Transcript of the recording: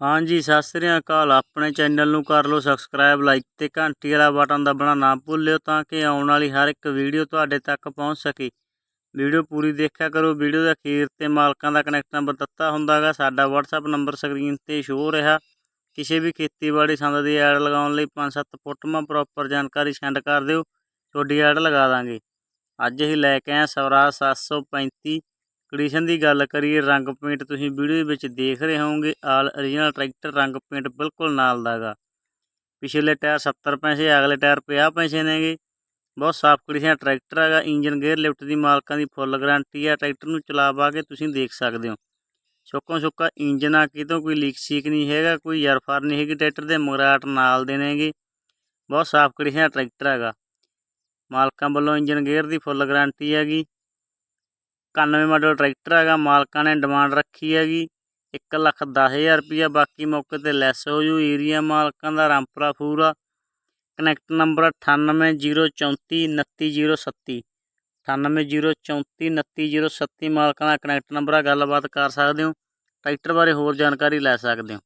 ਹਾਂਜੀ, ਸਤਿ ਸ੍ਰੀ ਅਕਾਲ। ਆਪਣੇ ਚੈਨਲ ਨੂੰ ਕਰ ਲਓ ਸਬਸਕ੍ਰਾਈਬ, ਲਾਈਕ ਤੇ ਘੰਟੀ ਵਾਲਾ ਬਟਨ ਦਬਣਾ ਨਾ ਭੁੱਲਿਓ ਤਾਂ ਕਿ ਆਉਣ ਵਾਲੀ ਹਰ ਇੱਕ ਵੀਡੀਓ ਤੁਹਾਡੇ ਤੱਕ ਪਹੁੰਚ ਸਕੇ। ਵੀਡੀਓ ਪੂਰੀ ਦੇਖਿਆ ਕਰੋ। ਵੀਡੀਓ ਦੇ ਅਖੀਰ ਤੇ ਮਾਲਕਾਂ ਦਾ ਕਨੈਕਟ ਨੰਬਰ ਦਿੱਤਾ ਹੁੰਦਾਗਾ। ਸਾਡਾ WhatsApp ਨੰਬਰ ਸਕਰੀਨ ਤੇ ਸ਼ੋ ਰਿਹਾ। ਕਿਸੇ ਵੀ ਖੇਤੀਬਾੜੀ ਸੰਦ ਦੀ ਐਡ ਲਗਾਉਣ ਲਈ 5-7 ਫੋਟੋਆਂ ਪ੍ਰੋਪਰ ਜਾਣਕਾਰੀ ਸੈਂਡ ਕਰ ਦਿਓ। ਤੁਹਾਡੀ ਐਡ ਲਗਾ ਦਾਂਗੇ। ਅੱਜ ਹੀ ਲੈ ਕੇ ਆਏ ਸਵਰਾਜ 735 ਕੰਡੀਸ਼ਨ ਦੀ ਗੱਲ ਕਰੀਏ, ਰੰਗ ਪੇਂਟ ਤੁਸੀਂ ਵੀਡੀਓ ਵਿੱਚ ਦੇਖ ਰਹੇ ਹੋਵੋਗੇ, ਆਲ origignal ਟਰੈਕਟਰ ਰੰਗ ਪੇਂਟ ਬਿਲਕੁਲ ਨਾਲ ਦਾਗਾ। ਪਿਛਲੇ ਟਾਇਰ 70 ਪੈਸੇ, ਅਗਲੇ ਟਾਇਰ 50 ਪੈਸੇ ਨੇਗੇ। ਬਹੁਤ ਸਾਫ਼ ਕੰਡੀਸ਼ਨ ਟਰੈਕਟਰ ਹੈਗਾ, ਇੰਜਨ ਗੇਅਰ ਲਿਫਟ ਦੀ ਮਾਲਕਾਂ ਦੀ ਫੁੱਲ ਗਾਰੰਟੀ ਹੈ, ਟਰੈਕਟਰ ਨੂੰ ਚਲਾ ਪਾ ਕੇ ਤੁਸੀਂ ਦੇਖ ਸਕਦੇ ਹੋ। ਸੁੱਕੋ ਸੁੱਕਾ ਇੰਜਨ ਆ, ਕਿਤੋਂ ਕੋਈ ਲੀਕ ਸੀਕ ਨਹੀਂ ਹੈਗਾ, ਕੋਈ ਯਰਫਾਰ ਨਹੀਂ ਹੈਗੀ, ਟਰੈਕਟਰ ਦੇ ਮਗਰਾਟ ਨਾਲ ਦੇ ਨੇਗੇ। ਬਹੁਤ ਸਾਫ਼ ਕੰਡੀਸ਼ਨ ਟਰੈਕਟਰ ਹੈਗਾ। ਮਾਲਕਾਂ ਵੱਲੋਂ ਇੰਜਨ ਗੇਅਰ ਦੀ ਫੁੱਲ ਗਾਰੰਟੀ ਹੈਗੀ। 91 ਮਾਡਲ ਟਰੈਕਟਰ ਹੈਗਾ, ਮਾਲਕਾਂ ਨੇ ਡਿਮਾਂਡ ਰੱਖੀ ਹੈਗੀ। ਇੱਕ ਲੱਖ ਦਸ ਹਜ਼ਾਰ ਰੁਪਈਆ, ਬਾਕੀ ਮੌਕੇ ਤੇ ਲੈਸ ਹੋ ਜੂ। ਏਰੀਆ ਮਾਲਕਾਂ ਦਾ ਰਾਮਪੁਰਾ ਫੂਰਾ ਕਨੈਕਟ ਨੰਬਰ 9804 29037 9804 29037 ਮਾਲਕਾਂ ਦਾ ਕਨੈਕਟ ਨੰਬਰ ਆ, ਗੱਲਬਾਤ ਕਰ ਸਕਦੇ ਹੋ। ਟਰੈਕਟਰ ਬਾਰੇ ਹੋਰ ਜਾਣਕਾਰੀ ਲੈ ਸਕਦੇ ਹੋ।